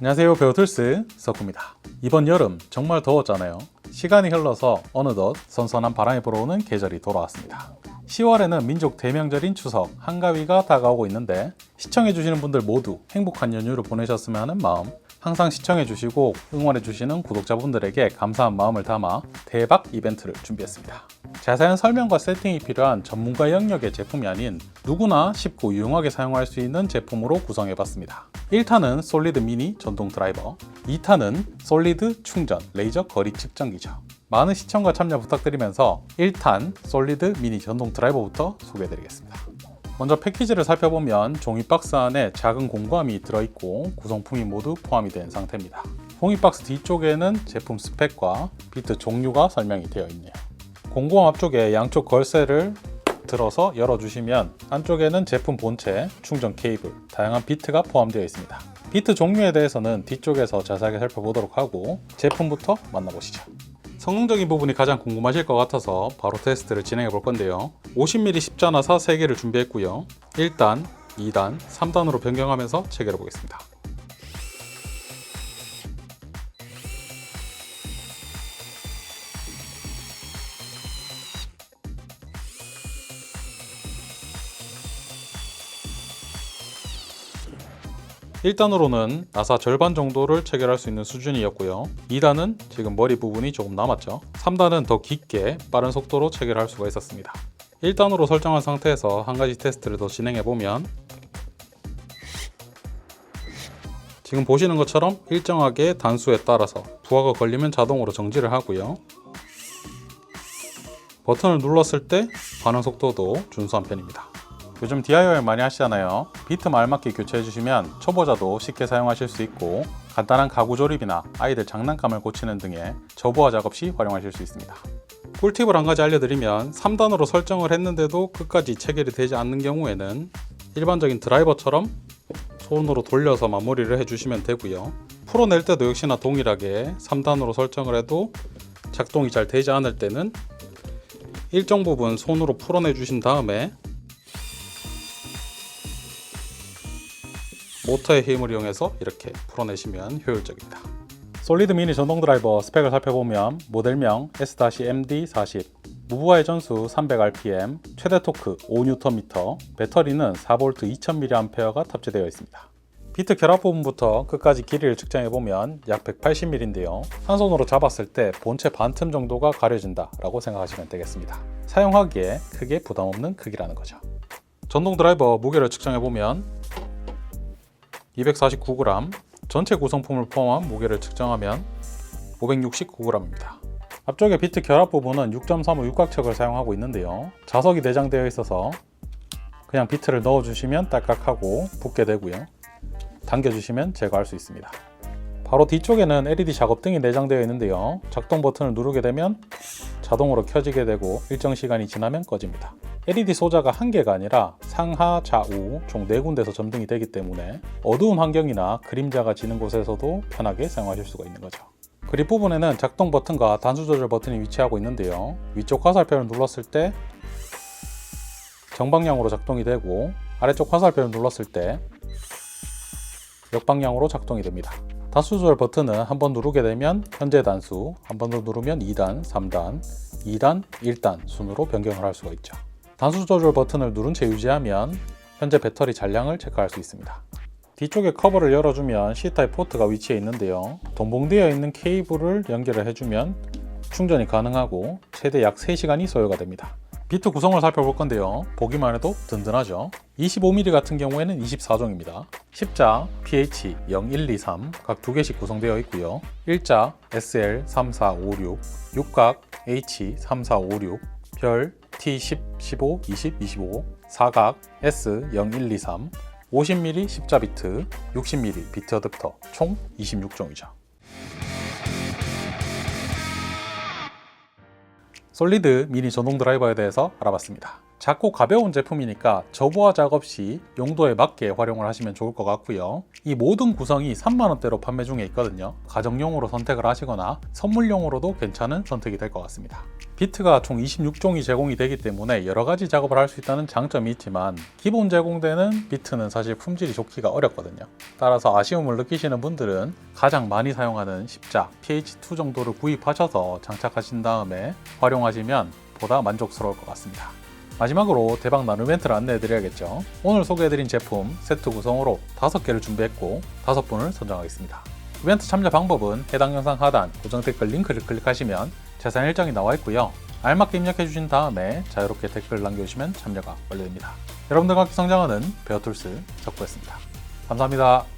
안녕하세요. 배우툴스 석구입니다. 이번 여름 정말 더웠잖아요. 시간이 흘러서 어느덧 선선한 바람이 불어오는 계절이 돌아왔습니다. 10월에는 민족 대명절인 추석 한가위가 다가오고 있는데 시청해주시는 분들 모두 행복한 연휴를 보내셨으면 하는 마음 항상 시청해주시고 응원해주시는 구독자분들에게 감사한 마음을 담아 대박 이벤트를 준비했습니다. 자세한 설명과 세팅이 필요한 전문가 영역의 제품이 아닌 누구나 쉽고 유용하게 사용할 수 있는 제품으로 구성해봤습니다. 1탄은 솔리드 미니 전동 드라이버, 2탄은 솔리드 충전 레이저 거리 측정기죠. 많은 시청과 참여 부탁드리면서 1탄 솔리드 미니 전동 드라이버부터 소개해드리겠습니다. 먼저 패키지를 살펴보면 종이 박스 안에 작은 공구함이 들어있고 구성품이 모두 포함이 된 상태입니다. 종이 박스 뒤쪽에는 제품 스펙과 비트 종류가 설명이 되어 있네요. 공구함 앞쪽에 양쪽 걸쇠를 들어서 열어주시면 안쪽에는 제품 본체, 충전 케이블, 다양한 비트가 포함되어 있습니다. 비트 종류에 대해서는 뒤쪽에서 자세하게 살펴보도록 하고 제품부터 만나보시죠. 성능적인 부분이 가장 궁금하실 것 같아서 바로 테스트를 진행해 볼 건데요. 50mm 십자나 사 3개를 준비했고요. 1단, 2단, 3단으로 변경하면서 체결해 보겠습니다. 일단으로는 나사 절반 정도를 체결할 수 있는 수준이었고요. 2단은 지금 머리 부분이 조금 남았죠. 3단은 더 깊게 빠른 속도로 체결할 수가 있었습니다. 1단으로 설정한 상태에서 한 가지 테스트를 더 진행해 보면 지금 보시는 것처럼 일정하게 단수에 따라서 부하가 걸리면 자동으로 정지를 하고요. 버튼을 눌렀을 때 반응 속도도 준수한 편입니다. 요즘 DIY 많이 하시잖아요. 비트만 알맞게 교체해 주시면 초보자도 쉽게 사용하실 수 있고 간단한 가구 조립이나 아이들 장난감을 고치는 등의 저부하 작업 시 활용하실 수 있습니다. 꿀팁을 한 가지 알려드리면 3단으로 설정을 했는데도 끝까지 체결이 되지 않는 경우에는 일반적인 드라이버처럼 손으로 돌려서 마무리를 해주시면 되고요. 풀어낼 때도 역시나 동일하게 3단으로 설정을 해도 작동이 잘 되지 않을 때는 일정 부분 손으로 풀어내 주신 다음에 모터의 힘을 이용해서 이렇게 풀어내시면 효율적입니다. 솔리드 미니 전동 드라이버 스펙을 살펴보면 모델명 S-MD40 무부하의 전수 300rpm, 최대 토크 5Nm, 배터리는 4V 2000mAh가 탑재되어 있습니다. 비트 결합 부분부터 끝까지 길이를 측정해보면 약 180mm인데요. 한 손으로 잡았을 때 본체 반틈 정도가 가려진다 라고 생각하시면 되겠습니다. 사용하기에 크게 부담 없는 크기라는 거죠. 전동 드라이버 무게를 측정해보면 249g, 전체 구성품을 포함한 무게를 측정하면 569g입니다. 앞쪽에 비트 결합 부분은 6.35 육각척을 사용하고 있는데요. 자석이 내장되어 있어서 그냥 비트를 넣어주시면 딸깍하고 붙게 되고요. 당겨주시면 제거할 수 있습니다. 바로 뒤쪽에는 LED 작업등이 내장되어 있는데요. 작동 버튼을 누르게 되면 자동으로 켜지게 되고 일정 시간이 지나면 꺼집니다. LED 소자가 한 개가 아니라 상하, 좌우 총 4군데서 점등이 되기 때문에 어두운 환경이나 그림자가 지는 곳에서도 편하게 사용하실 수가 있는 거죠. 그립 부분에는 작동 버튼과 단수 조절 버튼이 위치하고 있는데요. 위쪽 화살표를 눌렀을 때 정방향으로 작동이 되고 아래쪽 화살표를 눌렀을 때 역방향으로 작동이 됩니다. 단수 조절 버튼은 한 번 누르게 되면 현재 단수, 한 번 더 누르면 2단, 3단, 2단, 1단 순으로 변경을 할 수가 있죠. 단수 조절 버튼을 누른 채 유지하면 현재 배터리 잔량을 체크할 수 있습니다. 뒤쪽에 커버를 열어주면 C타입 포트가 위치해 있는데요. 동봉되어 있는 케이블을 연결을 해주면 충전이 가능하고 최대 약 3시간이 소요가 됩니다. 비트 구성을 살펴볼 건데요. 보기만 해도 든든하죠. 25mm 같은 경우에는 24종입니다. 십자 PH 0123 각 두 개씩 구성되어 있고요. 일자 SL 3456, 육각 H 3456, 별 T10, 15, 20, 25, 사각 S0123, 50mm 십자 비트, 60mm 비트 어댑터 총 26종이죠. 솔리드 미니 전동 드라이버에 대해서 알아봤습니다. 작고 가벼운 제품이니까 저부하 작업 시 용도에 맞게 활용을 하시면 좋을 것 같고요. 이 모든 구성이 3만원대로 판매 중에 있거든요. 가정용으로 선택을 하시거나 선물용으로도 괜찮은 선택이 될 것 같습니다. 비트가 총 26종이 제공이 되기 때문에 여러 가지 작업을 할 수 있다는 장점이 있지만 기본 제공되는 비트는 사실 품질이 좋기가 어렵거든요. 따라서 아쉬움을 느끼시는 분들은 가장 많이 사용하는 십자 PH2 정도를 구입하셔서 장착하신 다음에 활용하시면 보다 만족스러울 것 같습니다. 마지막으로 대박 나눔 이벤트를 안내해 드려야겠죠. 오늘 소개해드린 제품 세트 구성으로 5개를 준비했고 5분을 선정하겠습니다. 이벤트 참여 방법은 해당 영상 하단 고정 댓글 링크를 클릭하시면 재산 일정이 나와 있고요. 알맞게 입력해 주신 다음에 자유롭게 댓글 남겨주시면 참여가 완료됩니다. 여러분들과 함께 성장하는 베어툴스 덕구였습니다. 감사합니다.